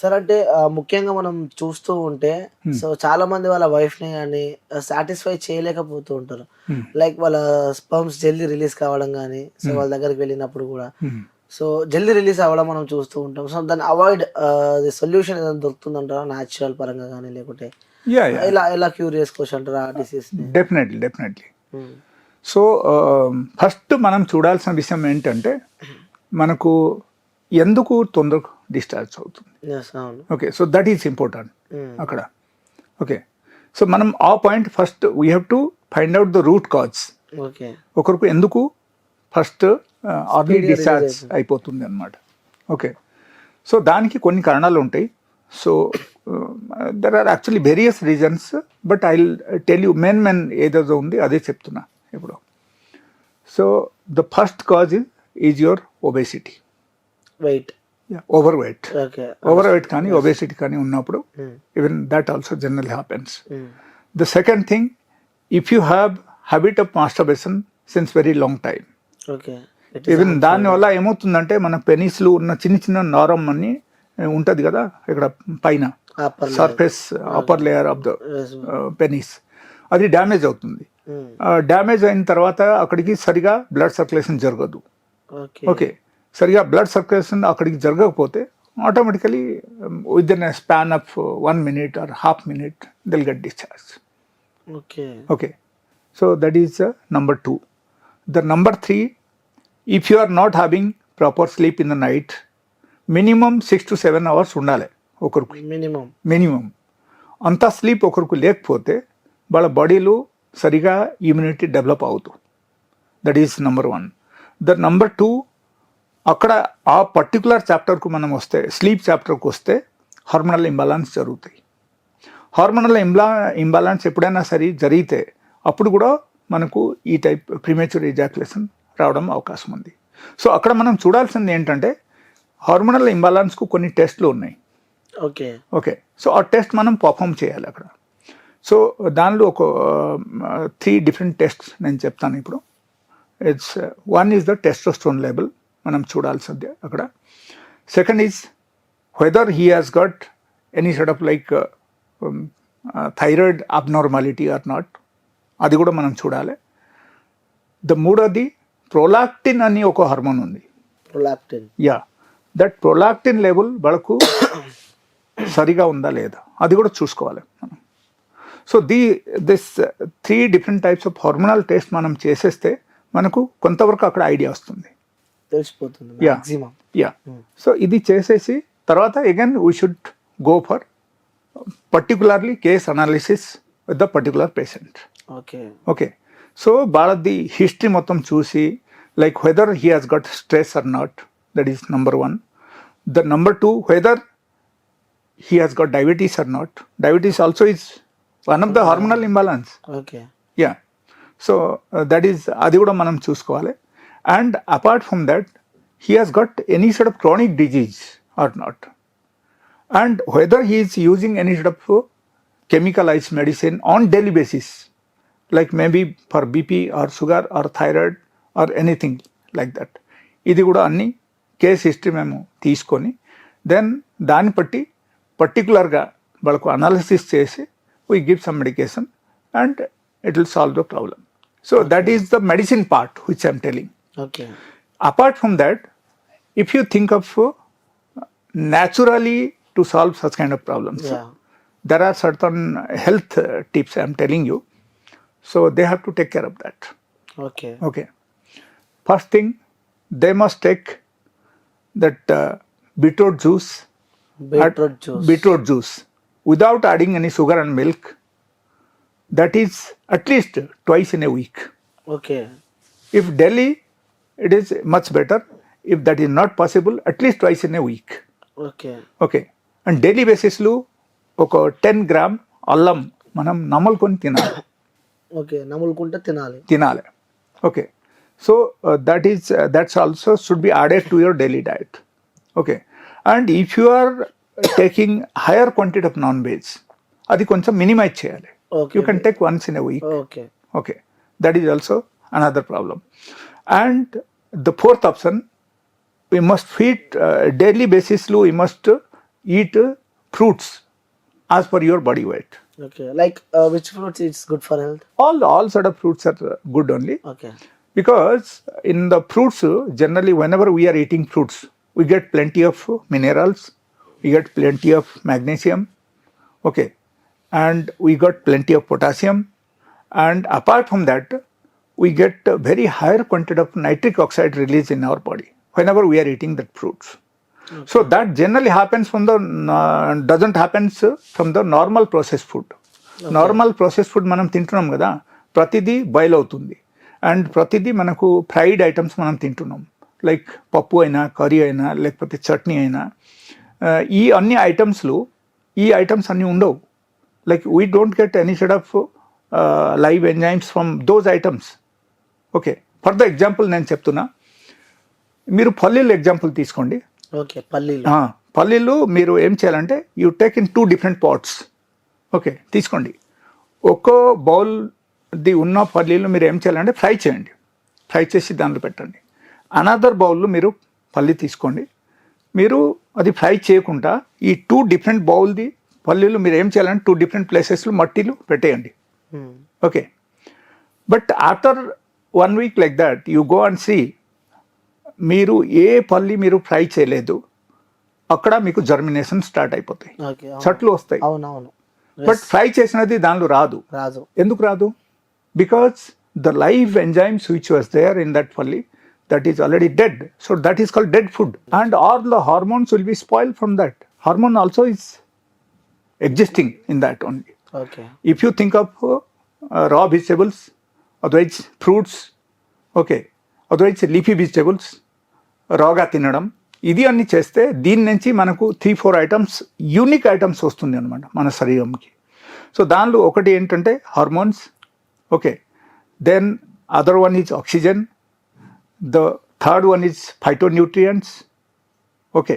Sir అంటే ముఖ్యంగా మనం చూస్తూ ఉంటే సో చాలా మంది వాళ్ళ వైఫ్ని కానీ సాటిస్ఫై చేయలేకపోతూ ఉంటారు. Hmm. లైక్ వాళ్ళ స్పర్మ్స్ జల్దీ రిలీజ్ కావడం కానీ సో వాళ్ళ దగ్గరికి వెళ్ళినప్పుడు కూడా. Hmm. సో జల్దీ రిలీజ్ అవ్వడం మనం చూస్తూ ఉంటాం. సో దాన్ని అవాయిడ్ సొల్యూషన్ ఏదైనా దొరుకుతుందంటారా? న్యాచురల్ పరంగా కానీ లేకుంటే ఇలా ఎలా క్యూర్ చేసుకోవచ్చు అంటారా disease definitely definitely so first మనం చూడాల్సిన విషయం ఏంటంటే మనకు ఎందుకు తొందరగా డిశ్చార్జ్ అవుతుంది? Okay so that is important. అక్కడ. ఓకే సో మనం ఆ point first we have to find out the root cause ఒకరికి ఎందుకు ఫస్ట్ ఆర్లీ డిశ్చార్జ్ అయిపోతుంది అనమాట ఓకే సో దానికి కొన్ని కారణాలు ఉంటాయి. So there are actually various reasons but I tell you main main ఏదేదో ఉంది అదే చెప్తున్నా ఇప్పుడు. So the first cause is your obesity weight over weight over weight కానీ ఒబేసిటీ కానీ ఉన్నప్పుడు even that also general happens second thing, if you have habit of masturbation since very long time, okay even దానివల్ల ఏమవుతుందంటే మన పెనీస్లు ఉన్న చిన్న చిన్న నారం అని ఉంటుంది కదా ఇక్కడ పైన. Surface upper layer of the penis అది డ్యామేజ్ అవుతుంది. డ్యామేజ్ అయిన తర్వాత అక్కడికి సరిగా బ్లడ్ సర్క్యులేషన్ జరగదు. ఓకే సరిగా బ్లడ్ సర్క్యులేషన్ అక్కడికి జరగకపోతే automatically within span of one minute or half minute they'll get discharge okay Okay, so that is uh, number two. The number three, if you are not having proper sleep in the night, minimum six to seven hours ఉండాలి ఒకరికి. Minimum minimum అంత sleep ఒకరికి లేకపోతే వాళ్ళ బాడీలో సరిగా immunity develop అవుతూ that is number one the number two అక్కడ ఆ పర్టికులర్ చాప్టర్కు మనం వస్తే స్లీప్ చాప్టర్కి వస్తే హార్మోనల్ ఇంబాలన్స్ జరుగుతాయి. హార్మోనల్ ఇంబా ఇంబాలన్స్ ఎప్పుడైనా సరే జరిగితే అప్పుడు కూడా మనకు ఈ టైప్ ప్రిమేచుర్ ఎజాకులేషన్ రావడం అవకాశం ఉంది. సో అక్కడ మనం చూడాల్సింది ఏంటంటే హార్మోనల్ ఇంబాలన్స్కు కొన్ని టెస్ట్లు ఉన్నాయి. ఓకే. ఓకే. సో ఆ టెస్ట్ మనం పర్ఫామ్ చేయాలి అక్కడ. సో దానిలో ఒక త్రీ డిఫరెంట్ టెస్ట్స్ నేను చెప్తాను ఇప్పుడు. It's one is the testosterone level మనం చూడాల్సింది అక్కడ. Second is whether he has got any set of like thyroid abnormality or not అది కూడా మనం చూడాలి. ద మూడోది ప్రొలాక్టిన్ అని ఒక హార్మోన్ ఉంది. Prolactin yeah that prolactin level వాళ్ళకు సరిగా ఉందా లేదా? అది కూడా చూసుకోవాలి మనం. So the this three different types of hormonal test మనం చేసేస్తే మనకు కొంతవరకు అక్కడ ఐడియా వస్తుంది. తెలిసిపోతుంది. మాక్సిమం యా సో ఇది చేసేసి తర్వాత again we should go for particularly case analysis with the particular patient okay okay so వాళ్ళది హిస్టరీ మొత్తం చూసి like whether he has got stress or not that is number one the number two whether he has got diabetes or not diabetes also is one of the hormonal imbalance okay yeah so that is అది కూడా మనం చూసుకోవాలి. and apart from that he has got any set of chronic disease or not and whether he is using any set of chemicalized medicine on daily basis like maybe for bp or sugar or thyroid or anything like that ఇది కూడా అన్ని case history మేము తీసుకొని then దాన్ని బట్టి పర్టికులర్గా వాళ్ళకు analysis చేసి we give some medication and it will solve the problem so that is the medicine part which I'm telling Okay. Apart from that, if you think of uh, naturally to solve such kind of problems, yeah. there are certain health uh, tips I'm telling you. So they have to take care of that. Okay. Okay. First thing, they must take that uh, beetroot juice. Beetroot juice. Beetroot juice without adding any sugar and milk. That is at least twice in a week. Okay. If daily it is much better. If that is not possible, at least twice in a week. Okay okay and daily బేసిస్లో ఒక ten gram అల్లం మనం నమలుకొని తినాలి. Okay నములుకుంటే తినాలి. తినాలి. Okay so that is that's also should be added to your daily diet okay and if you are taking higher quantity of non veg అది కొంచెం మినిమైజ్ చేయాలి. Okay. You can take once in a week okay Okay, that is also another problem. And The fourth option, we must feed uh, daily basis, we must eat uh, fruits as per your body weight. Okay, like uh, which fruits is good for health? All all sort of fruits are uh, good only. Okay. Because in the fruits, uh, generally whenever we are eating fruits, we get plenty of minerals, we get plenty of magnesium, okay, and we got plenty of potassium, and apart from that, we get a very higher quantity of nitric oxide released in our body whenever we are eating that fruits. So that generally happens from the uh, doesn't happens uh, from the normal processed food. Normal process food మనం తింటున్నాం కదా ప్రతిదీ boil అవుతుంది and ప్రతిదీ మనకు fried items మనం తింటున్నాం like పప్పు అయినా కర్రీ అయినా లేకపోతే చట్నీ అయినా ఈ అన్ని ఐటమ్స్లు ఈ ఐటమ్స్ అన్నీ ఉండవు like we don't get any set of live enzymes from those items okay for the example నేను చెప్తున్నా. మీరు పల్లీలు ఎగ్జాంపుల్ తీసుకోండి. ఓకే పల్లీలు. పల్లీలు మీరు ఏం చేయాలంటే you take in two different pots okay తీసుకోండి. ఒక్కో బౌల్ ది ఉన్న పల్లీలు మీరు ఏం చేయాలంటే ఫ్రై చేయండి. ఫ్రై చేసి దాంట్లో పెట్టండి. అనదర్ బౌల్లో మీరు పల్లి తీసుకోండి. మీరు అది ఫ్రై చేయకుండా ఈ టూ డిఫరెంట్ బౌల్ది పల్లీలు మీరు ఏం చేయాలంటే టూ డిఫరెంట్ ప్లేసెస్లో మట్టిలు పెట్టేయండి. Hmm. Okay. But after one week like that you go and see మీరు ఏ పల్లి మీరు ఫ్రై చేయలేదు అక్కడ మీకు జర్మినేషన్ స్టార్ట్ అయిపోతాయి. చెట్లు వస్తాయి. అవునవును. బట్ ఫ్రై చేసినది దానిలో రాదు. రాజు ఎందుకు రాదు? Because the live enzymes which was there in that పల్లి that is already dead so that is called dead food and all the hormones will be spoil from that hormone also is existing in that only okay if you think of uh, otherwise fruits okay otherwise leafy vegetables రాగా తినడం. ఇది అన్ని చేస్తే దీని నుంచి మనకు three four items unique items వస్తుంది అనమాట మన శరీరంకి. సో దానిలో ఒకటి ఏంటంటే hormones okay then other one is oxygen the third one is phytonutrients okay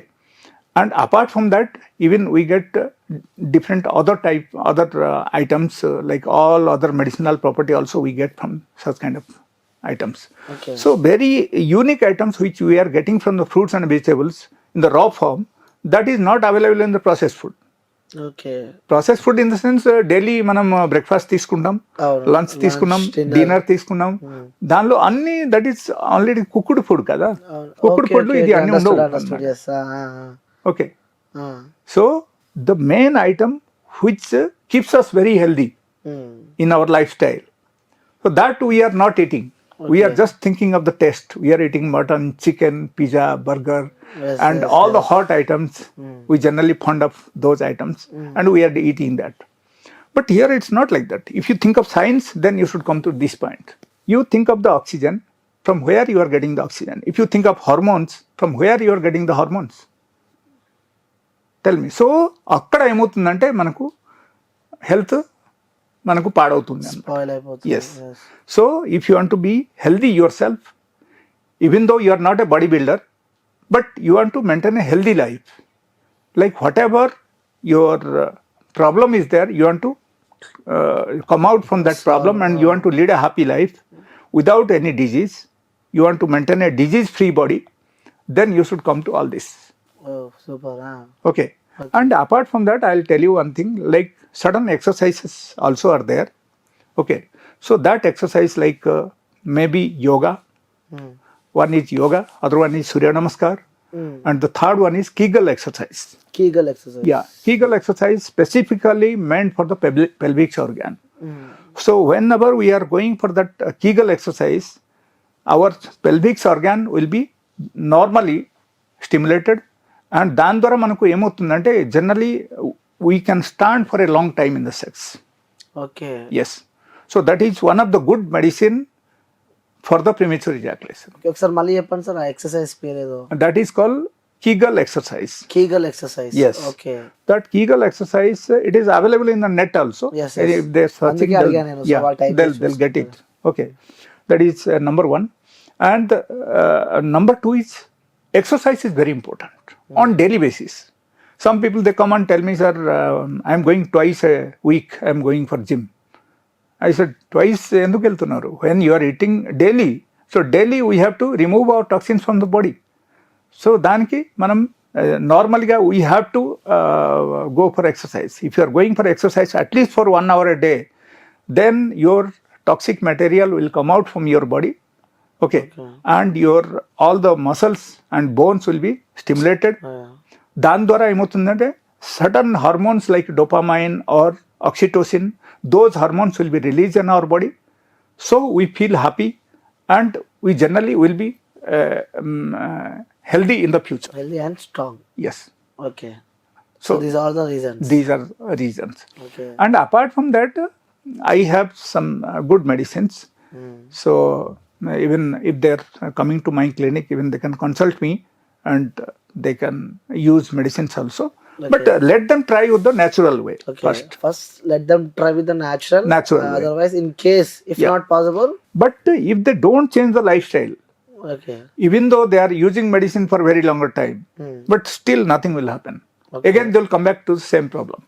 and apart from that even we get uh, different other type other uh, items uh, like all other medicinal property also we get from such kind of items Okay. so very unique items which we are getting from the fruits and vegetables in the raw form that is not available in the processed food okay process food in the sense daily మనం breakfast తీసుకుంటాం అవును. Lunch తీసుకున్నాం Lunch, dinner. Dinner తీసుకున్నాం దానిలో అన్ని that is already cooked food కదా cooked food ఇది అన్ని ఉండవు Okay. So, the main item which keeps us very healthy mm. in our lifestyle. So, that we are not eating. Okay. We are just thinking of the taste. We are eating mutton, chicken, pizza, burger, yes, and yes, all yes. the hot items. Mm. We generally fond of those items, mm. and we are eating that. But here it's not like that. If you think of science, then you should come to this point. You think of the oxygen, from where you are getting the oxygen. If you think of hormones, from where you are getting the hormones. Tell me so అక్కడ ఏమవుతుందంటే మనకు health మనకు పాడవుతుంది Yes. So if you want to be healthy yourself even though you are not a body builder but you want to maintain a healthy life like whatever your problem is there you want to come out from that problem and you want to lead a happy life any disease, you want to maintain a disease free body, then you should come to all this. Oh super Okay. And apart from that, I'll tell you one thing like sudden exercises also are there. Okay. So that exercise, like uh, maybe yoga, mm. one is yoga, other one is Surya Namaskar, mm. and the third one is Kegel exercise. Kegel exercise. Yeah. Kegel exercise specifically meant for the pelvic organ. Mm. So whenever we are going for that uh, Kegel exercise, our pelvic organ will be normally stimulated and దాని ద్వారా మనకు ఏమవుతుందంటే generally we can stand for a long time in the sex okay yes so that is one of the good medicine for the premature ejaculation ఒకసారి మళ్ళీ చెప్పండి sir exercise పేరు ఏదో that is call Kegel exercise Kegel exercise Yes. Okay that Kegel exercise uh, it is available in the net also. Yes, yes. If they're searching, they'll- yeah, they'll, they'll get it. Okay, that is uh, number one. And uh, number two is exercise is very important on daily basis. Some people they come and tell me, sir, um, I'm going twice a week. I'm going for gym. I said twice ఎందుకు వెళ్తున్నారు when you are eating daily. So daily we have to remove our toxins from the body. So దానికి మనం నార్మల్గా we have to go for exercise if you are going for exercise at least for one hour a day then your toxic material will come out from your body okay and your all the muscles and bones will be stimulated దాని ద్వారా ఏమవుతుందంటే sudden hormones like dopamine or oxytocin those hormones will be release in our body so we feel happy and we generally will be healthy in the future healthy and strong yes okay so so these are the reasons these are reasons okay and apart from that uh, i have some uh, good medicines Hmm. so uh, even if they're uh, coming to my clinic even they can consult me and uh, they can use medicines also but uh, let them try with the natural way okay first first let them try with the natural Natural way. Otherwise in case if Yeah. Not possible but uh, if they don't change the lifestyle okay even though they are using medicine for very longer time Hmm. but still nothing will happen Okay. again they'll come back to the same problem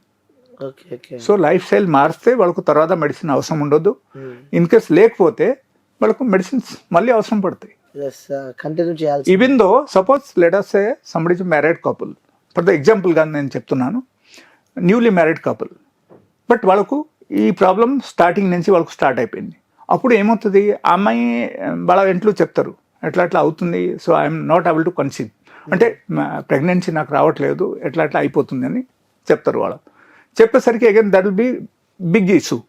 okay okay so lifestyle మారిస్తే వాళ్ళకు తర్వాత medicine అవసరం ఉండొద్దు Hmm. In case లేకపోతే వాళ్ళకు medicines మళ్ళీ అవసరం పడతాయి. కంటిన్యూ చేయాల్సి even though suppose letters a somebody married couple for the ఎగ్జాంపుల్గా నేను చెప్తున్నాను. న్యూలీ మ్యారీడ్ కపుల్ బట్ వాళ్ళకు ఈ ప్రాబ్లం స్టార్టింగ్ నుంచి వాళ్ళకు స్టార్ట్ అయిపోయింది. అప్పుడు ఏమవుతుంది? ఆ అమ్మాయి వాళ్ళ ఇంట్లో చెప్తారు. ఎట్లా అట్లా అవుతుంది? So I'm not able to conceive అంటే ప్రెగ్నెన్సీ నాకు రావట్లేదు. ఎట్లా అట్లా అయిపోతుంది అని చెప్తారు వాళ్ళు. చెప్పేసరికి again that will be big issue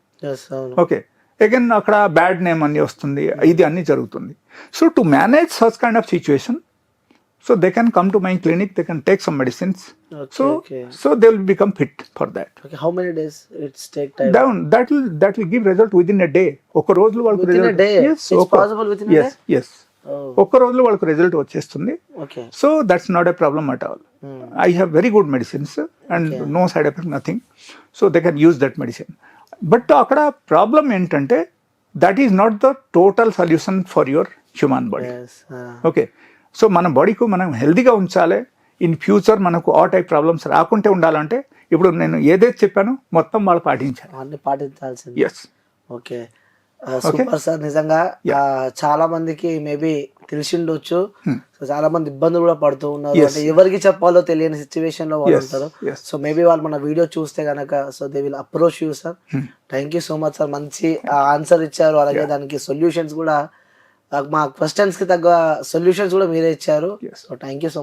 okay again అక్కడ బ్యాడ్ నేమ్ అన్ని వస్తుంది. ఇది అన్ని జరుగుతుంది. So to manage such kind of situation so they can come to my clinic they can take some medicines so so they will become fit for that how many days it's take time down that will that will give result within a day ఒక రోజులో వాళ్ళకి Within a result? Yes yes ఒక్క రోజులో వాళ్ళకి result వచ్చేస్తుంది. Okay so that's not a problem at all. I have very good medicines and no side effect nothing so they can use that medicine but అక్కడ problem ఏంటంటే that is not the total solution for your human body okay so మన బాడీకు మనం హెల్దీగా ఉంచాలి. In future మనకు ఆ type problems రాకుంటే ఉండాలంటే ఇప్పుడు నేను ఏదైతే చెప్పానో మొత్తం వాళ్ళు పాటించాలి. పాటించాల్సింది. ఎస్ ఓకే సూపర్ సార్ నిజంగా చాలా మందికి మేబీ తెలిసి ఉండొచ్చు సో చాలా మంది ఇబ్బందులు కూడా పడుతూ ఉన్నారు. Hmm. అంటే ఎవరికి చెప్పాలో తెలియని సిచ్యువేషన్లో వాళ్ళు ఉంటారు. సో మేబీ వాళ్ళు మన వీడియో చూస్తే గనక so they will approach you sir Hmm. Thank you so much sir మంచి ఆన్సర్ ఇచ్చారు. అలాగే దానికి సొల్యూషన్స్ కూడా మా క్వశ్చన్స్కి తగ్గ సొల్యూషన్స్ కూడా మీరే ఇచ్చారు. So thank you so